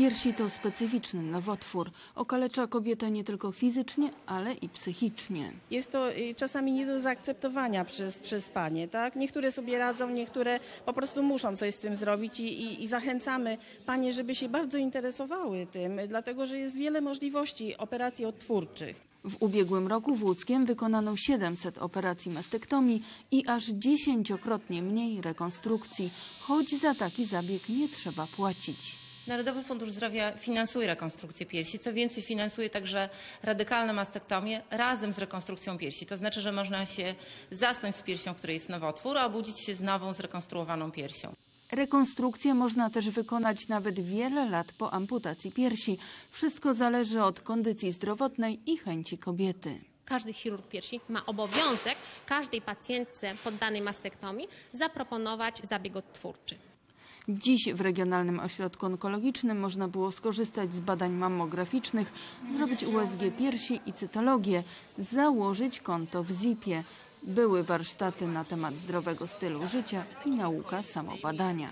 Piersi to specyficzny nowotwór. Okalecza kobietę nie tylko fizycznie, ale i psychicznie. Jest to y, czasami nie do zaakceptowania przez, przez panie, tak? Niektóre sobie radzą, niektóre po prostu muszą coś z tym zrobić i, i, i zachęcamy panie, żeby się bardzo interesowały tym, dlatego że jest wiele możliwości operacji odtwórczych. W ubiegłym roku w Łódzkiem wykonano 700 operacji mastektomii i aż dziesięciokrotnie mniej rekonstrukcji, choć za taki zabieg nie trzeba płacić. Narodowy Fundusz Zdrowia finansuje rekonstrukcję piersi. Co więcej, finansuje także radykalną mastektomię razem z rekonstrukcją piersi. To znaczy, że można się zasnąć z piersią, w której jest nowotwór, a obudzić się z nową, zrekonstruowaną piersią. Rekonstrukcję można też wykonać nawet wiele lat po amputacji piersi. Wszystko zależy od kondycji zdrowotnej i chęci kobiety. Każdy chirurg piersi ma obowiązek każdej pacjentce poddanej mastektomii zaproponować zabieg odtwórczy. Dziś w Regionalnym Ośrodku Onkologicznym można było skorzystać z badań mammograficznych, zrobić USG piersi i cytologię, założyć konto w ZIP-ie. Były warsztaty na temat zdrowego stylu życia i nauka samobadania.